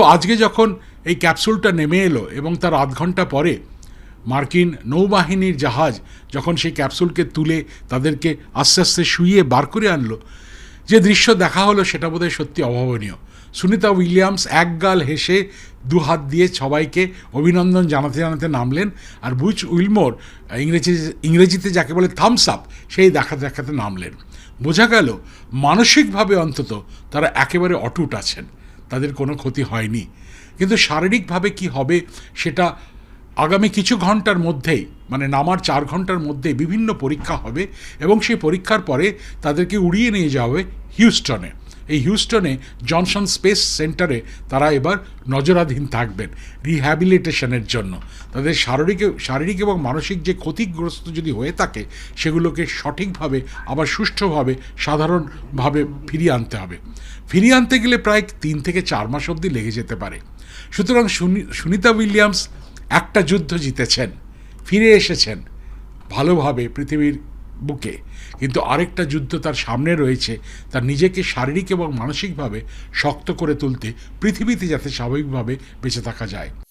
তো আজকে যখন এই ক্যাপসুলটা নেমে এলো এবং তার আধ ঘণ্টা পরে মার্কিন নৌবাহিনীর জাহাজ যখন সেই ক্যাপসুলকে তুলে তাদেরকে আস্তে আস্তে শুইয়ে বার করে আনলো, যে দৃশ্য দেখা হলো সেটা বোধহয় সত্যি অভাবনীয়। সুনিতা উইলিয়ামস এক গাল হেসে দু হাত দিয়ে সবাইকে অভিনন্দন জানাতে জানাতে নামলেন আর বুচ উইলমোর ইংরেজি, ইংরেজিতে যাকে বলে থামস আপ সেই দেখাতে দেখাতে নামলেন। বোঝা গেল, মানসিকভাবে অন্তত তারা একেবারে অটুট আছেন। তাদের কোনো ক্ষতি হয়নি। কিন্তু শারীরিকভাবে কি হবে সেটা আগামী কিছু ঘণ্টার মধ্যেই মানে নামার চার ঘণ্টার মধ্যে বিভিন্ন পরীক্ষা হবে এবং সেই পরীক্ষার পরে তাদেরকে উড়িয়ে নিয়ে যাওয়া হবে হিউস্টনে। এই হিউস্টনে জনসন স্পেস সেন্টারে তারা এবার নজরাধীন থাকবেন রিহ্যাবিলিটেশনের জন্য। তাদের শারীরিক শারীরিক এবং মানসিক যে ক্ষতিগ্রস্ত যদি হয়ে থাকে, সেগুলোকে সঠিকভাবে, আবার সুষ্ঠুভাবে, সাধারণভাবে ফিরিয়ে আনতে হবে। ফিরিয়ে আনতে গেলে প্রায় তিন থেকে চার মাস অবধি লেগে যেতে পারে। সুতরাং সুনি- সুনিতা উইলিয়ামস একটা যুদ্ধ জিতেছেন, ফিরে এসেছেন। ভালোভাবে পৃথিবীর বুকে। কিন্তু আরেকটা যুদ্ধ তার সামনে রয়েছে, তার নিজেকে শারীরিক এবং মানসিকভাবে শক্ত করে তুলতে, পৃথিবীতে যাতে স্বাভাবিকভাবে বেঁচে থাকা যায়।